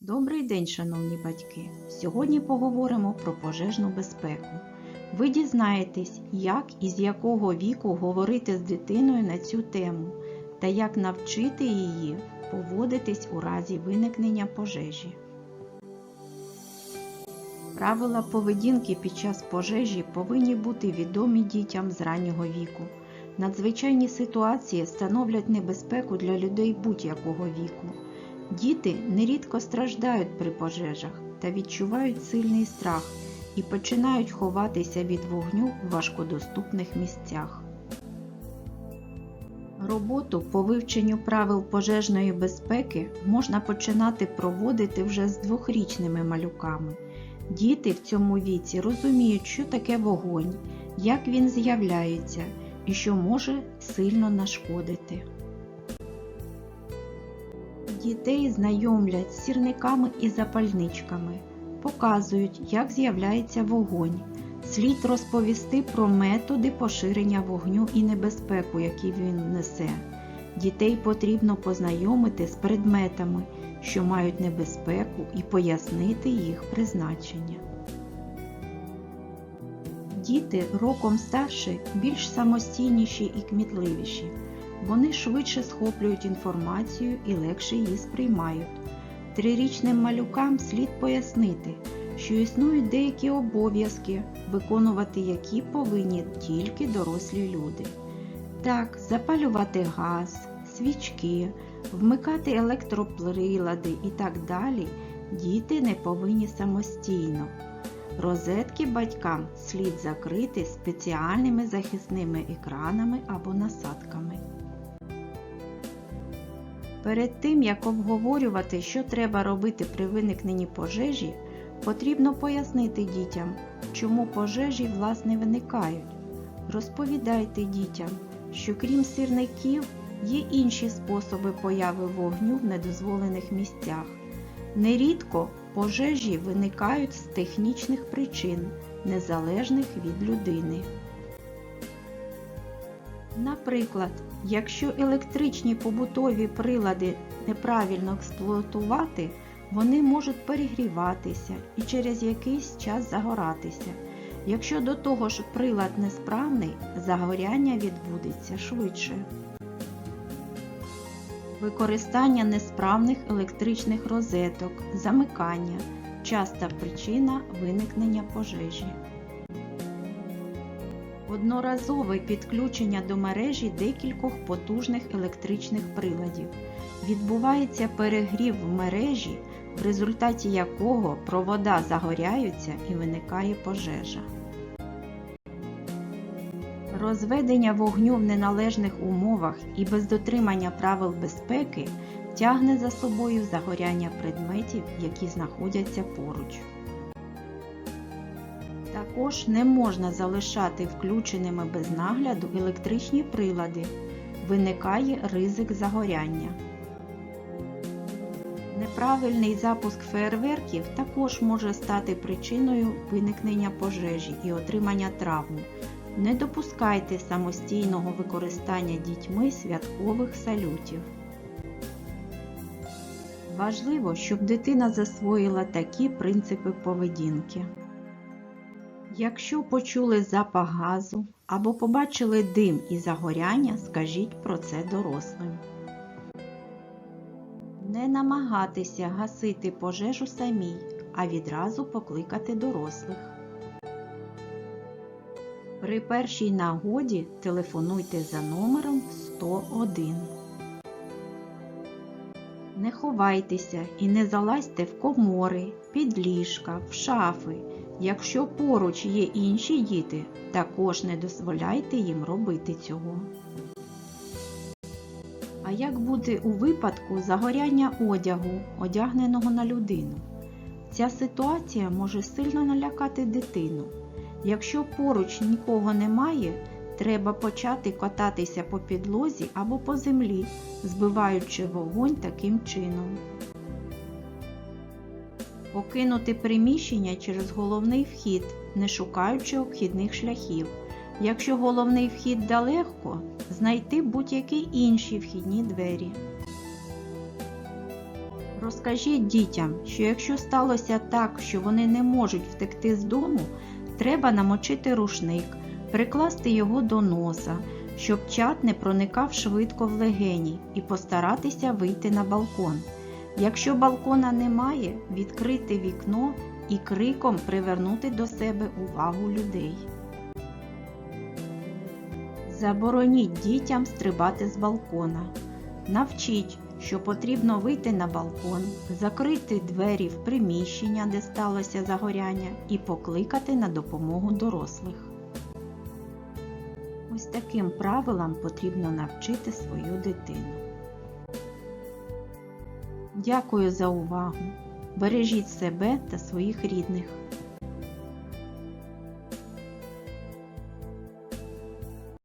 Добрий день, шановні батьки! Сьогодні поговоримо про пожежну безпеку. Ви дізнаєтесь, як і з якого віку говорити з дитиною на цю тему та як навчити її поводитись у разі виникнення пожежі. Правила поведінки під час пожежі повинні бути відомі дітям з раннього віку. Надзвичайні ситуації становлять небезпеку для людей будь-якого віку. Діти нерідко страждають при пожежах та відчувають сильний страх і починають ховатися від вогню в важкодоступних місцях. Роботу по вивченню правил пожежної безпеки можна починати проводити вже з двохрічними малюками. Діти в цьому віці розуміють, що таке вогонь, як він з'являється і що може сильно нашкодити. Дітей знайомлять з сірниками і запальничками, показують, як з'являється вогонь. Слід розповісти про методи поширення вогню і небезпеку, які він несе. Дітей потрібно познайомити з предметами, що мають небезпеку, і пояснити їх призначення. Діти роком старші більш самостійніші і кмітливіші. Вони швидше схоплюють інформацію і легше її сприймають. Трирічним малюкам слід пояснити, що існують деякі обов'язки, виконувати які повинні тільки дорослі люди. Так, запалювати газ, свічки, вмикати електроприлади і так далі діти не повинні самостійно. Розетки батькам слід закрити спеціальними захисними екранами або насадками. Перед тим, як обговорювати, що треба робити при виникненні пожежі, потрібно пояснити дітям, чому пожежі власне виникають. Розповідайте дітям, що крім сірників є інші способи появи вогню в недозволених місцях. Нерідко пожежі виникають з технічних причин, незалежних від людини. Наприклад, якщо електричні побутові прилади неправильно експлуатувати, вони можуть перегріватися і через якийсь час загоратися. Якщо до того ж прилад несправний, загоряння відбудеться швидше. Використання несправних електричних розеток, замикання часта причина виникнення пожежі. Одноразове підключення до мережі декількох потужних електричних приладів. Відбувається перегрів в мережі, в результаті якого провода загоряються і виникає пожежа. Розведення вогню в неналежних умовах і без дотримання правил безпеки тягне за собою загоряння предметів, які знаходяться поруч. Також не можна залишати включеними без нагляду електричні прилади. Виникає ризик загоряння. Неправильний запуск фейерверків також може стати причиною виникнення пожежі і отримання травм. Не допускайте самостійного використання дітьми святкових салютів. Важливо, щоб дитина засвоїла такі принципи поведінки. Якщо почули запах газу або побачили дим і загоряння, скажіть про це дорослим. Не намагатися гасити пожежу самій, а відразу покликати дорослих. При першій нагоді телефонуйте за номером 101. Не ховайтеся і не залазьте в комори, під ліжка, в шафи. Якщо поруч є інші діти, також не дозволяйте їм робити цього. А як бути у випадку загоряння одягу, одягненого на людину? Ця ситуація може сильно налякати дитину. Якщо поруч нікого немає, треба почати кататися по підлозі або по землі, збиваючи вогонь таким чином. Покинути приміщення через головний вхід, не шукаючи обхідних шляхів. Якщо головний вхід далеко, знайти будь-які інші вхідні двері. Розкажіть дітям, що якщо сталося так, що вони не можуть втекти з дому, треба намочити рушник, прикласти його до носа, щоб чад не проникав швидко в легені, і постаратися вийти на балкон. Якщо балкона немає, відкрити вікно і криком привернути до себе увагу людей. Забороніть дітям стрибати з балкона. Навчіть, що потрібно вийти на балкон, закрити двері в приміщення, де сталося загоряння, і покликати на допомогу дорослих. Ось таким правилам потрібно навчити свою дитину. Дякую за увагу! Бережіть себе та своїх рідних.